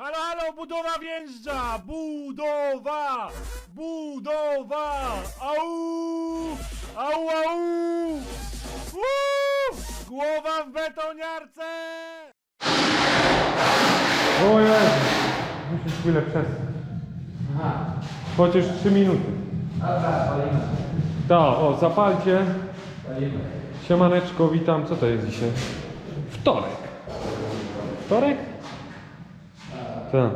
Halo, halo, budowa wjeżdża! Budowa! Budowa! Au! Au, au! Uuu! Głowa w betoniarce! O Jezu, musisz chwilę przestać. Chociaż 3 minuty. Tak, o, zapalcie. Siemaneczko, witam. Co to jest dzisiaj? Wtorek. Wtorek? Tak.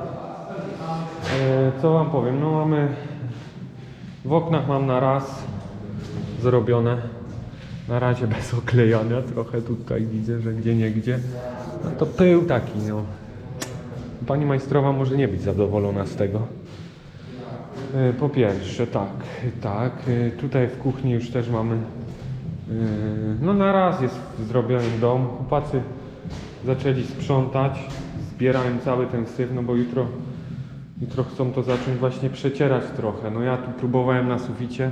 E, co wam powiem? No mamy... W oknach mam na raz zrobione. Na razie bez oklejania. Trochę tutaj widzę, że gdzie nie gdzie. No to pył taki, no. Pani majstrowa może nie być zadowolona z tego. E, Po pierwsze, tak, tak. e, Tutaj w kuchni już też mamy. e, No na raz jest zrobiony dom. Chłopacy zaczęli sprzątać. Zbierałem cały ten syf, no bo jutro, jutro chcą to zacząć właśnie przecierać trochę. No ja tu próbowałem na suficie,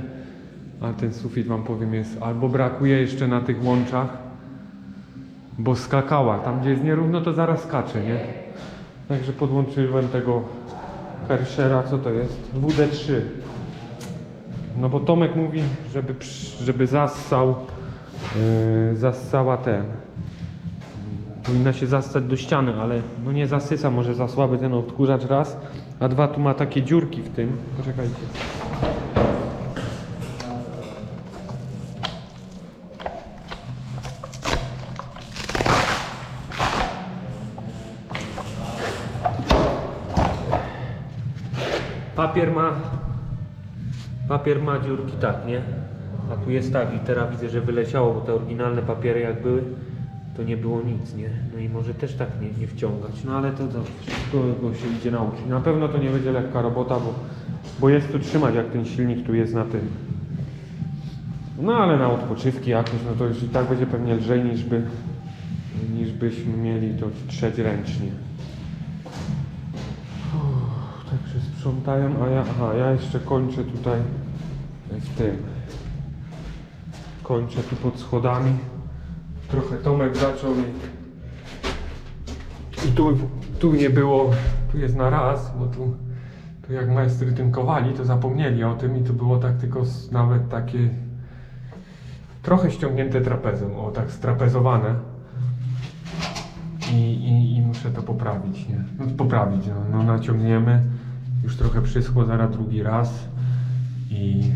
ale ten sufit wam powiem jest albo brakuje jeszcze na tych łączach, bo skakała. Tam gdzie jest nierówno to zaraz skacze, nie? Także podłączyłem tego Herschera, co to jest? WD3. No bo Tomek mówi, żeby, żeby zassał, yy, zassała ten. Powinna się zassać do ściany, ale no nie zasysa, może za słaby ten odkurzacz raz, a dwa tu ma takie dziurki w tym. Poczekajcie. Papier ma. Papier ma dziurki tak, nie? A tu jest tak, litera widzę, że wyleciało, bo te oryginalne papiery jak były, to nie było nic, nie? No i może też tak nie, nie wciągać. No ale to, to wszystko się idzie nauki. Na pewno to nie będzie lekka robota, bo, bo jest tu trzymać, jak ten silnik tu jest na tym. No ale na odpoczywki jakoś, no to już i tak będzie pewnie lżej niż by, niż byśmy mieli to trzeć ręcznie. Uff, Także sprzątają, a ja, aha, ja jeszcze kończę tutaj w tym. Kończę tu pod schodami. Trochę Tomek zaczął i, i tu, tu nie było, tu jest na raz, bo tu, tu jak majstry tynkowali, to zapomnieli o tym i tu było tak tylko s- nawet takie trochę ściągnięte trapezem, o tak strapezowane. I, i, i muszę to poprawić, nie? No, poprawić, no, no naciągniemy. Już trochę przyschło, zaraz drugi raz. I...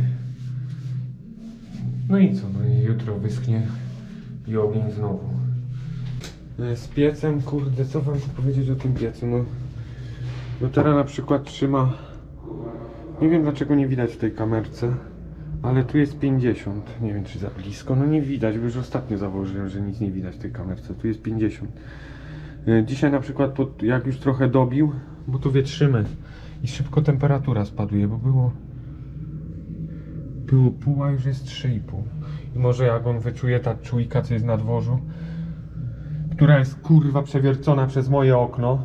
No i co, no i jutro wyschnie i ogień znowu. E, Z piecem, kurde, co wam tu powiedzieć o tym piecu? No, teraz na przykład trzyma... Nie wiem dlaczego nie widać w tej kamerce, ale tu jest 50. Nie wiem czy za blisko, no nie widać, bo już ostatnio założyłem, że nic nie widać w tej kamerce. Tu jest 50. E, Dzisiaj na przykład, pod, jak już trochę dobił, bo tu wietrzymy i szybko temperatura spaduje, bo było było pół, a już jest 3,5. Może jak on wyczuje ta czujka, co jest na dworzu, która jest kurwa przewiercona przez moje okno,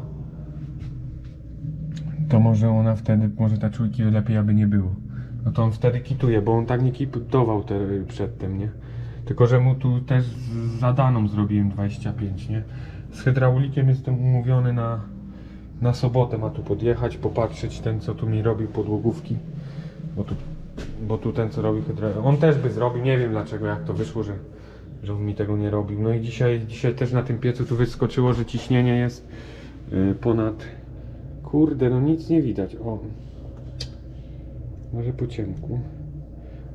to może ona wtedy, może ta czujki lepiej aby nie było. No to on wtedy kituje, bo on tak nie kitował te, przedtem, nie? Tylko, że mu tu też zadaną zrobiłem 25, nie? Z hydraulikiem jestem umówiony na, na sobotę, ma tu podjechać, popatrzeć ten, co tu mi robił podłogówki. Bo tu, bo tu ten, co robi on też by zrobił, nie wiem dlaczego, jak to wyszło, że, że on mi tego nie robił. No i dzisiaj, dzisiaj też na tym piecu tu wyskoczyło, że ciśnienie jest y, ponad... Kurde, no nic nie widać. O, może po ciemku.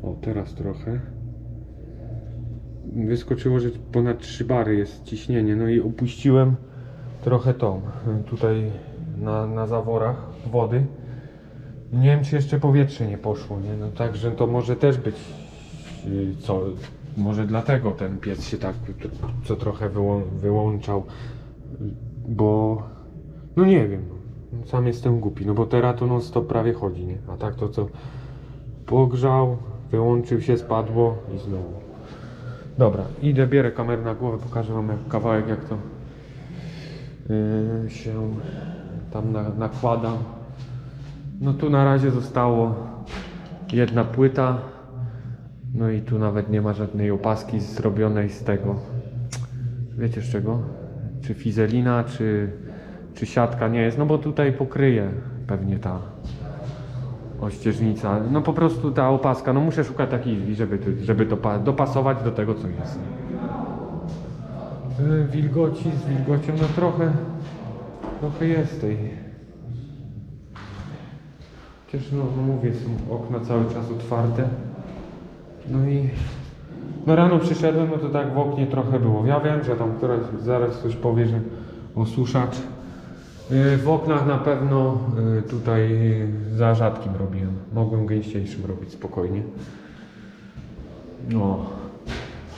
O, teraz trochę. Wyskoczyło, że ponad 3 bary jest ciśnienie. No i opuściłem trochę tą. y, Tutaj na, na zaworach wody. Nie wiem, czy jeszcze powietrze nie poszło, nie? No także to może też być y, co, może dlatego ten piec się tak co trochę wyłą, wyłączał, bo no nie wiem, no. sam jestem głupi, no bo teraz to non stop prawie chodzi, nie? A tak to co pogrzał, wyłączył się, spadło i znowu. Dobra, idę, bierę kamerę na głowę, pokażę wam jak, kawałek jak to yy, się tam na, nakłada. No tu na razie zostało jedna płyta. No i tu nawet nie ma żadnej opaski zrobionej z tego. Wiecie z czego? Czy fizelina, czy, czy siatka nie jest, no bo tutaj pokryje pewnie ta ościeżnica. No po prostu ta opaska, no muszę szukać takiej drzwi, żeby, żeby to pa- dopasować do tego, co jest. Wilgoci z wilgocią, no trochę, trochę jest tej. Chociaż no, no mówię, są okna cały czas otwarte. No i no rano przyszedłem, no to tak w oknie trochę było. Ja wiem, że tam któraś zaraz coś powie, że osuszacz. Yy, W oknach na pewno yy, tutaj yy, za rzadkim robiłem. Mogłem gęściejszym robić spokojnie. No.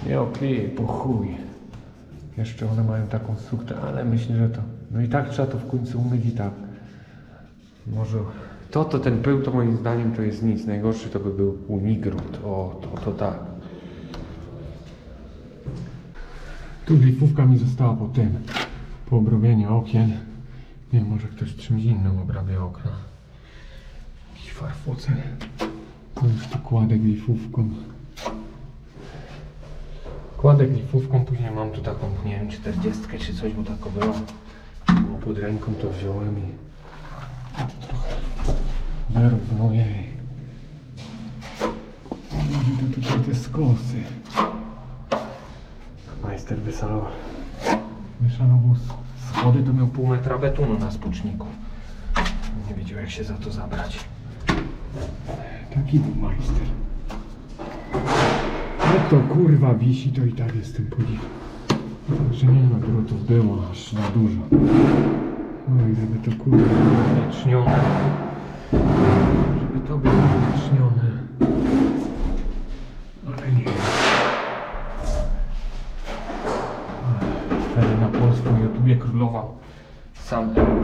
Nie okleję, po chuj. Jeszcze one mają taką strukturę, ale myślę, że to... No i tak trzeba to w końcu umyć i tak. Może... To, to ten pył, to moim zdaniem to jest nic. Najgorszy to by był unigród. O, to, to tak. Tu glifówka mi została po tym. Po obrobieniu okien. Nie wiem, może ktoś czymś innym obrabia okna. Jakiś farfocel. To już tu kładę glifówką. Kładę glifówką, później mam tu taką, nie wiem, 40 czy coś, bo taka była. Pod ręką to wziąłem i... Wyrówno jej. Może to tutaj te skosy. Majster wysalował. Wyszanował schody, to miał pół metra betonu na spuczniku. Nie wiedział jak się za to zabrać. Taki był majster. Jak to kurwa wisi, to i tak jestem podziw. Także nie no, drutów było aż na dużo. Oj, żeby to kurwa było nacznione. Żeby to było nacznione. Ale nie. Wtedy na polskim YouTubie królował sam MB.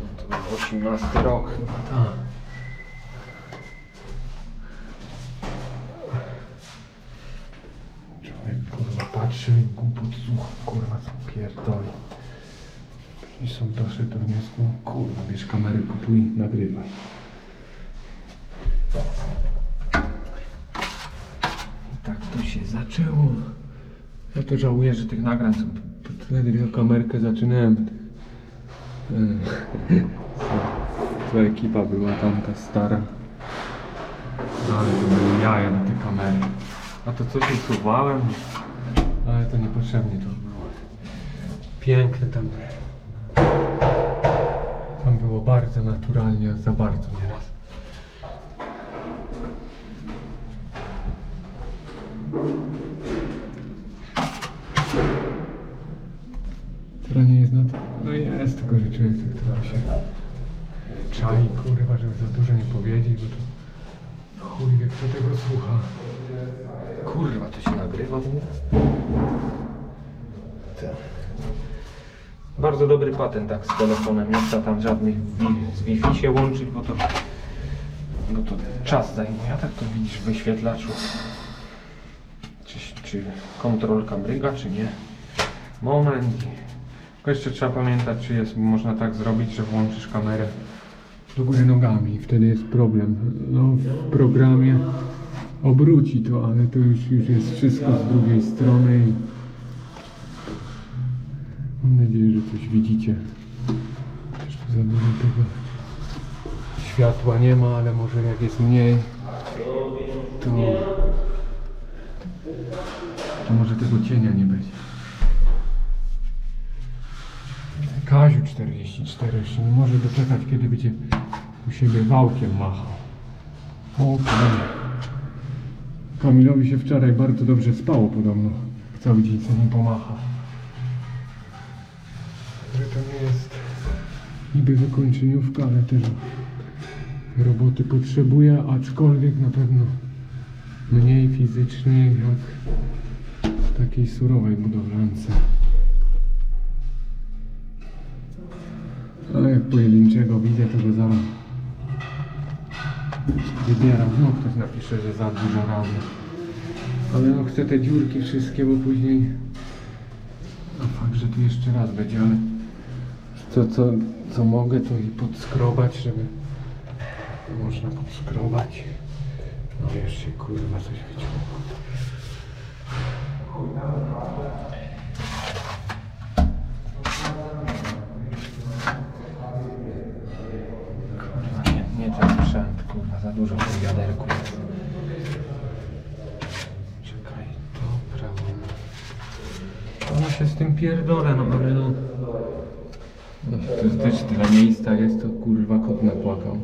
No to był 18 rok chyba, tak. Człowiek kurwa patrzy i głupot słucha, kurwa co pierdoli. I są doszedł do wniosku, kurwa bierz kamerę, kupuj, nagrywaj. I tak to się zaczęło. Ja to żałuję, że tych nagrań są. Wtedy kamerkę zaczynałem. To ekipa była tamta stara. No, Ale to były jaja na te kamery. A to coś usuwałem. Ale to niepotrzebnie to było. Piękne tam. Było bardzo naturalnie, za bardzo nieraz. Która nie jest na to. No jest, tylko że człowiek tak się czai, kurwa, żeby za dużo nie powiedzieć, bo to chuj wie, kto tego słucha. Kurwa, to się nagrywa w? Bardzo dobry patent tak z telefonem, nie trzeba tam żadnych wi- z Wi-Fi się łączyć, bo to, bo to czas zajmuje, a tak to widzisz w wyświetlaczu. Czy, czy kontrolka mryga, czy nie. Moment. Tylko jeszcze trzeba pamiętać, czy jest, można tak zrobić, że włączysz kamerę do góry nogami. Wtedy jest problem. No, w programie obróci to, ale to już, już jest wszystko z drugiej strony. I mam nadzieję, że coś widzicie. Tu za dużo tego światła nie ma, ale może jak jest mniej, to, to może tego cienia nie będzie. Kaziu 44 jeszcze nie może doczekać, kiedy będzie u siebie wałkiem machał. O, podobnie. Kamilowi się wczoraj bardzo dobrze spało podobno. Cały dzień sobie nim pomacha. Niby wykończeniówka, ale też roboty potrzebuje, aczkolwiek na pewno mniej fizycznie jak w takiej surowej budowlance. Ale jak pojedynczego widzę, to go zaraz wybieram. No ktoś napisze, że za dużo razy. Ale no chcę te dziurki wszystkie, bo później... No fakt, że tu jeszcze raz będzie, ale... Co, co, co mogę, to i podskrobać, żeby można podskrobać. No jeszcze kurwa coś wyciągnął. Kurwa, nie, nie ten sprzęt, kurwa, za dużo w wiaderku jest. Czekaj, dobra. Ona no się z tym pierdolę, no ale no. To jest też tyle miejsca jest, to kurwa kot napłakał.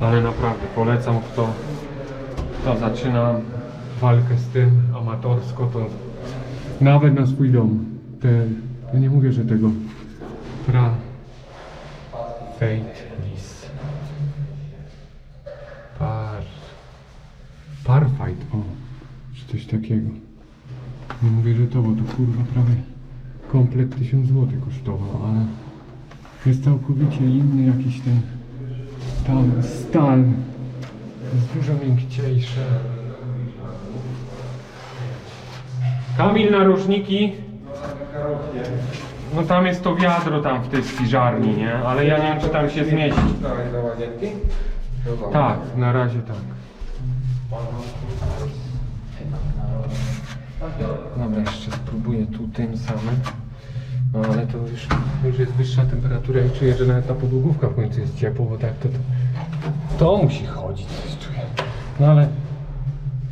Ale naprawdę polecam, kto, kto zaczyna walkę z tym amatorsko, to nawet na swój dom. Te, ja nie mówię, że tego pra fate lis. Par. Parfight, o. Czy coś takiego. Nie mówię, że to, bo to kurwa prawie komplet 1000 zł kosztował, ale jest całkowicie inny jakiś ten tam stal. Jest dużo miękciejsze. Kamil narożniki. No tam jest to wiadro tam w tej spiżarni, nie? Ale ja nie wiem czy tam się zmieści. Tak, na razie tak. Dobra, jeszcze spróbuję tu tym samym. No ale to już, już jest wyższa temperatura i czuję, że nawet ta podłogówka w końcu jest ciepło, bo tak to, to, to musi chodzić, coś czuję. No ale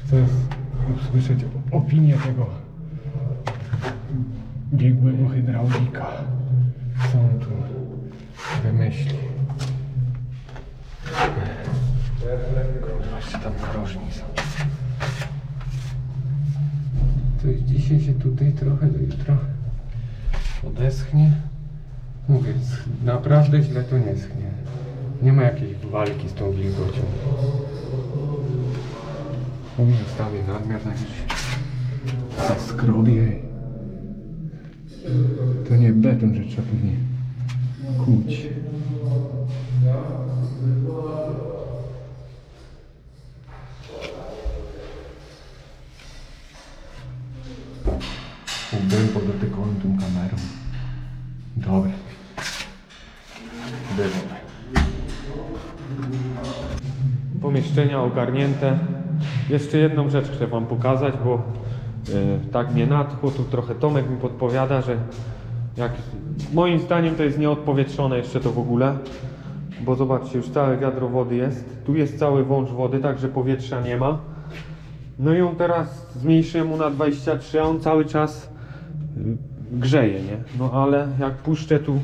chcę usłyszeć opinię tego biegłego hydraulika. Co on tu wymyśli? Kurwa, tam narożni są. Już dzisiaj się tutaj trochę do jutra odeschnie. Mówię, naprawdę źle to nie schnie. Nie ma jakiejś walki z tą wilgocią. Zostawię nadmiar na już skrobie. To nie beton, że trzeba pewnie kuć. Tą kamerą. Dobra. Było. Pomieszczenia ogarnięte. Jeszcze jedną rzecz chcę Wam pokazać, bo e, tak mnie natchło, tu trochę Tomek mi podpowiada, że jak moim zdaniem to jest nieodpowietrzone jeszcze to w ogóle. Bo zobaczcie, już całe wiadro wody jest. Tu jest cały wąż wody, także powietrza nie ma. No i on teraz zmniejszyłem mu na 23, a on cały czas grzeje, nie? No ale jak puszczę tu,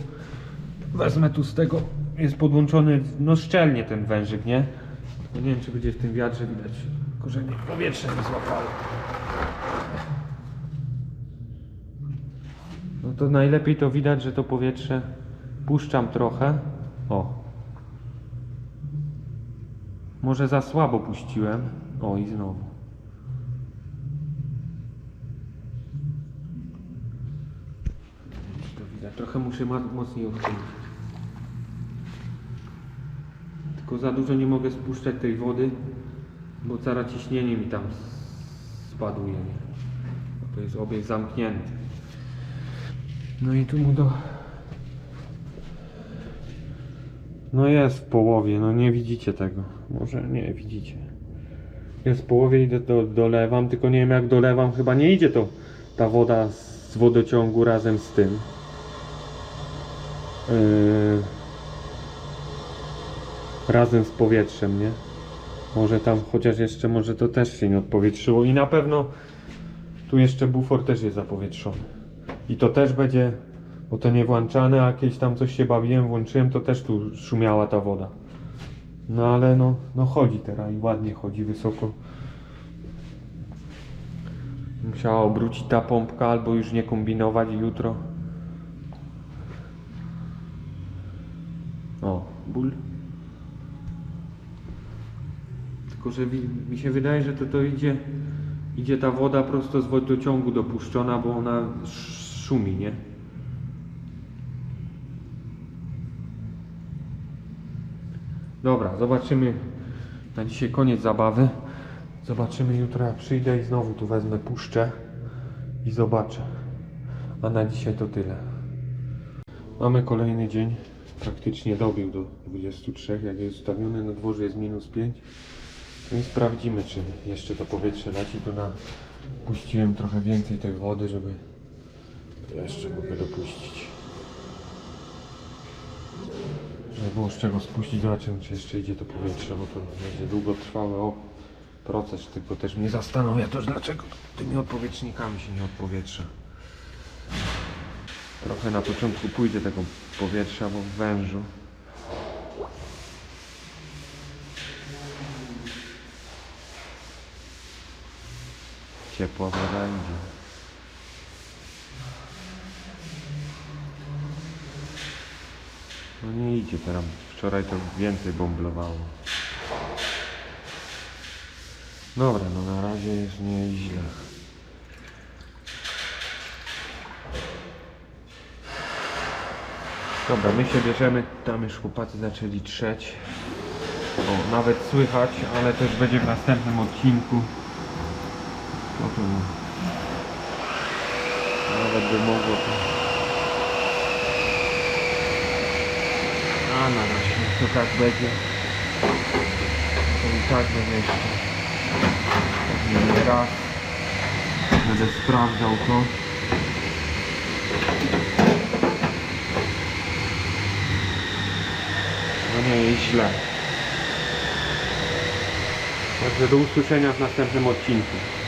wezmę tu z tego, jest podłączony, no szczelnie ten wężyk, nie? No nie wiem, czy będzie w tym wiatrze widać, tylko że nie powietrze nie złapało. No to najlepiej to widać, że to powietrze puszczam trochę. O. Może za słabo puściłem. O i znowu. Czy to widać? Trochę muszę mocniej odkręcić. Tylko za dużo nie mogę spuszczać tej wody, bo zaraz ciśnienie mi tam spaduje. To jest obieg zamknięty. No i tu mu do... No jest w połowie, no nie widzicie tego. Może nie widzicie. Jest w połowie, idę do, dolewam, tylko nie wiem jak dolewam, chyba nie idzie to ta woda z wodociągu razem z tym. Yy, razem z powietrzem, nie? Może tam, chociaż jeszcze może to też się nie odpowietrzyło i na pewno tu jeszcze bufor też jest zapowietrzony. I to też będzie, bo to nie włączane, a jakieś tam coś się bawiłem, włączyłem, to też tu szumiała ta woda. No ale no, no chodzi teraz i ładnie chodzi wysoko. Musiała obrócić ta pompka albo już nie kombinować jutro. O, ból. Tylko, że mi, się wydaje, że to, to idzie, idzie ta woda prosto z wodociągu dopuszczona, bo ona sz- szumi, nie? Dobra, zobaczymy. Na dzisiaj koniec zabawy. Zobaczymy jutro jak przyjdę i znowu tu wezmę puszczę i zobaczę. A na dzisiaj to tyle. Mamy kolejny dzień. Praktycznie dobił do 23, jak jest ustawiony na dworze jest minus 5. No i sprawdzimy, czy jeszcze to powietrze leci. Tu na... puściłem trochę więcej tej wody, żeby jeszcze mogę dopuścić. Nie było z czego spuścić, zobaczymy czy jeszcze idzie to powietrze, bo to będzie długotrwały o, proces, tylko też mnie zastanawia to, dlaczego tymi odpowietrznikami się nie odpowietrza. Trochę na początku pójdzie tego powietrza, bo w wężu. Ciepła woda idzie. No nie idzie teraz. Wczoraj to więcej bomblowało. Dobra, no na razie jest nieźle. Dobra, my się bierzemy. Tam już chłopacy zaczęli trzeć. O, nawet słychać, ale też będzie w następnym odcinku. No to nawet by mogło to. A na razie to tak będzie. To i tak będę jeszcze. Pewnie nie raz. Będę sprawdzał to. Jest źle. Także do usłyszenia w następnym odcinku.